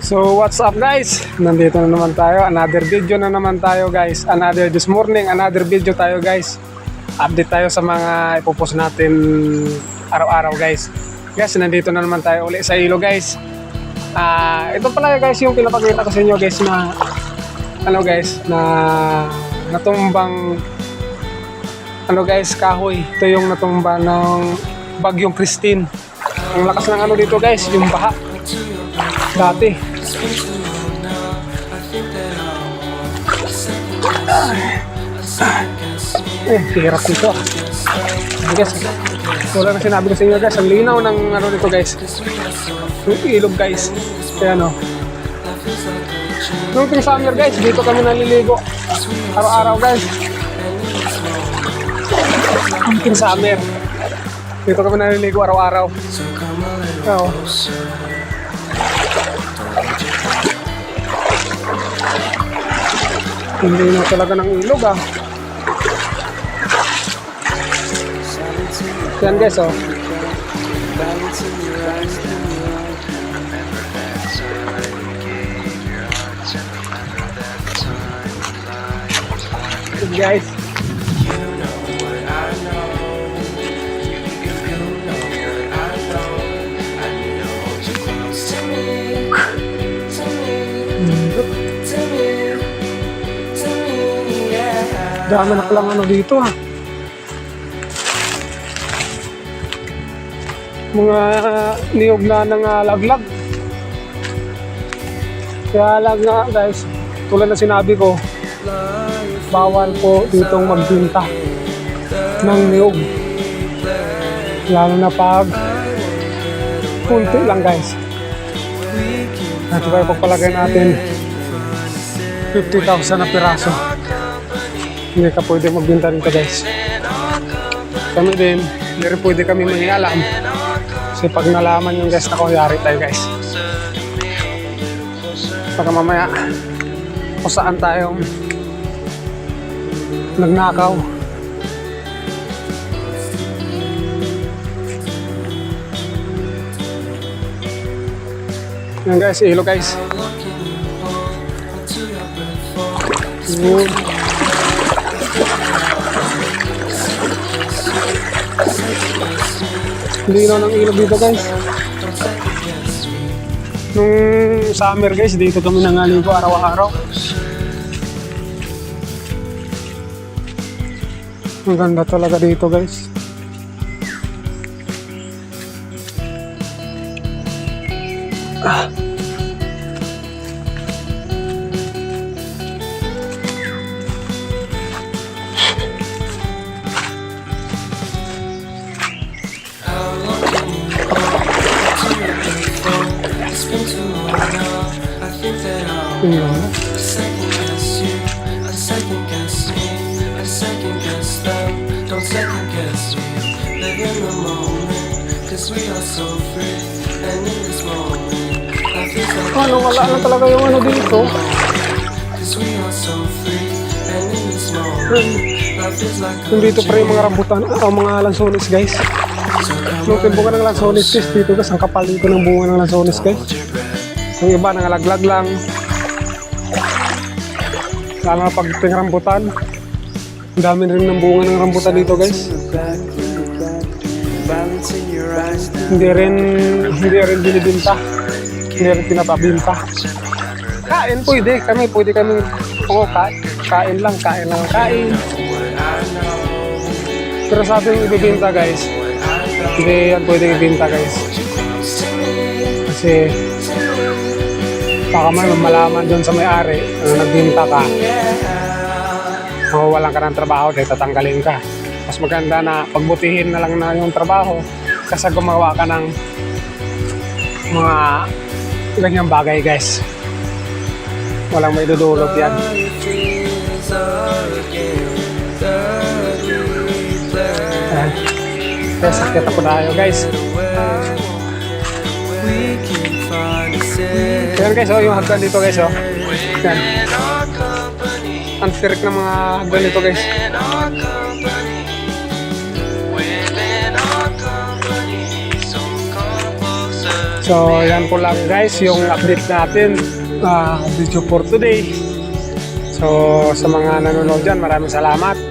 So what's up guys? Nandito na naman tayo. Another video na naman tayo guys. Another this morning, another video tayo guys. Update tayo sa mga ipopost natin araw-araw guys. Guys, nandito na naman tayo uli sa ilo guys. Ah, ito pala guys yung pinapakita ko sa inyo guys na ano guys na natumbang ano guys kahoy. Ito yung natumba ng bagyong Christine. Ang lakas ng ano dito guys, yung baha. Dati. Eh, hirap dito. Ay, guys, wala na sinabi ko sa inyo guys. Ang linaw ng ano dito guys. Yung ilog guys. Kaya ano. Nung ting summer guys, dito kami naliligo. Araw-araw guys. Nung ting summer. Dito kami naliligo araw-araw. Oo. Hindi na talaga ng ilog ah. Yan guys oh. Guys. Dami na palang ano dito ah. Mga niyog na ng ah, laglag. Kaya lang nga guys, tulad na sinabi ko, bawal po ditong magbinta ng niyog. Lalo na pag kunti lang guys. Ito kayo pagpalagay natin 50,000 na piraso hindi ka pwede magbinta nito guys. Kami din, hindi rin pwede kami mangialam. Kasi pag nalaman yung guys na kung yari tayo guys. Baka mamaya, kung saan tayong nagnakaw. Yan guys, ilo guys. Yun. Linaw ng ilog dito guys. Nung summer guys, dito kami nangaligo araw-araw. Ang ganda talaga dito guys. Ah. Ano, wala na talaga yung ano dito. Yung dito pa rin mga rambutan, ah, mga lansones guys. Nung bunga ng lansones guys, dito guys, ang kapal dito ng bunga ng lansones guys. Yung iba nangalaglag lang. Lalo na pag ting rambutan. Ang dami rin ng bunga ng rambutan dito guys. Hindi rin, hindi rin binibinta. Hindi rin pinapabinta. Kain pwede, kami pwede kami oo, kain, kain lang, kain lang, kain. Pero sa ating ibibinta guys, hindi yan pwede ibinta guys. Kasi baka may malaman doon sa may-ari na nagbinta ka. Mawawalan ka ng trabaho dahil tatanggalin ka. Mas maganda na pagbutihin na lang na yung trabaho kasi gumawa ka ng mga ganyang bagay guys. Walang may dudulot yan. Ayan. Kaya sakit ako tayo guys. Ayan guys, oh, yung hagdan dito guys. Oh. Yan. Ang tirik ng mga hagdan dito guys. So yan po lang guys, yung update natin ah, video for today. So, sa mga nanonood dyan, maraming salamat.